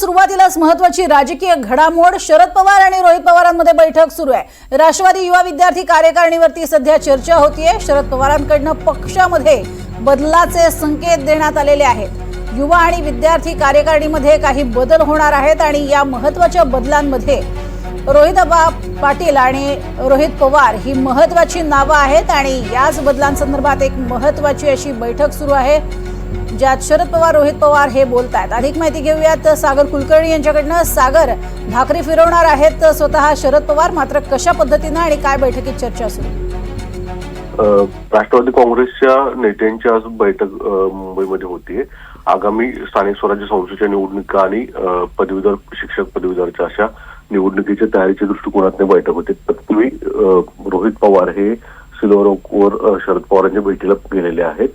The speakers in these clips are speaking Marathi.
सुरुवातीलाच महत्वाची राजकीय घडामोड शरद पवार आणि रोहित पवारांमध्ये बैठक सुरू आहे. राष्ट्रवादी युवा विद्यार्थी कार्यकारिणीवरती सध्या चर्चा होतीये. शरद पवारांकडनं पक्षामध्ये बदलाचे संकेत देण्यात आलेले आहेत. युवा आणि विद्यार्थी कार्यकारिणीमध्ये काही बदल होणार आहेत आणि या महत्त्वाच्या बदलांमध्ये रोहित पाटील आणि रोहित पवार ही महत्वाची नावं आहेत आणि याच बदलांसंदर्भात एक महत्वाची अशी बैठक सुरू आहे. ज्यात शरद पवार रोहित पवार हे बोलत आहेत अधिक माहिती घेऊयात सागर कुलकर्णी यांच्याकडनं. सागर भाकरी फिरवणार आहेत स्वतः शरद पवार मात्र कशा पद्धतीनं आणि काय बैठकीत चर्चा सुरू? राष्ट्रवादी काँग्रेसच्या नेत्यांची आज बैठक मुंबईमध्ये होतीये आगामी स्थानिक स्वराज्य संस्थेच्या निवडणुका आणि पदवीधर शिक्षक पदवीधरच्या अशा निवडणुकीच्या तयारीच्या दृष्टिकोनातून बैठक होते. तत्पूर्वी रोहित पवार हे सिल्वर ओकवर शरद पवारांच्या भेटीला गेलेले आहेत.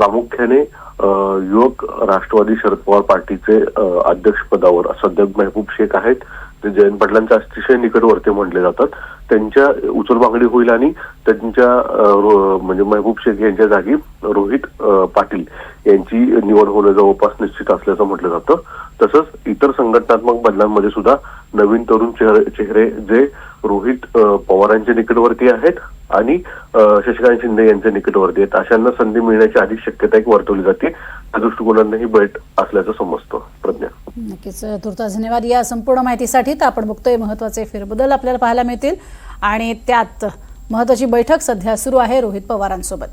प्रामुख्याने युवक राष्ट्रवादी शरद पवार पार्टीचे अध्यक्षपदावर सध्या महबूब शेख आहेत. ते जयंत अतिशय निकटवर्ती म्हटले जातात. त्यांच्या उचलबांगडी होईल आणि त्यांच्या रो- म्हणजे महबूब शेख यांच्या जागी रोहित पाटील यांची निवड होणं जवळपास निश्चित असल्याचं म्हटलं जातं. तसंच इतर संघटनात्मक बदलांमध्ये सुद्धा नवीन तरुण चेहरे चेहरे जे रोहित पवारांचे निकटवर्ती आहेत आणि शशिकांत शिंदे यांच्या निकटवर्ती आहेत अशांना संधी मिळण्याची अधिक शक्यता एक वर्तवली जाते. त्या दृष्टिकोनाने ही बैठ असल्याचं समजतं. नक्कीच तुर्तास धन्यवाद. या संपूर्ण माहितीसाठी तर आपण बघतोय महत्त्वाचे फेरबदल आपल्याला पाहायला मिळतील. आणि त्यात महत्वाची बैठक सध्या सुरू आहे रोहित पवारांसोबत.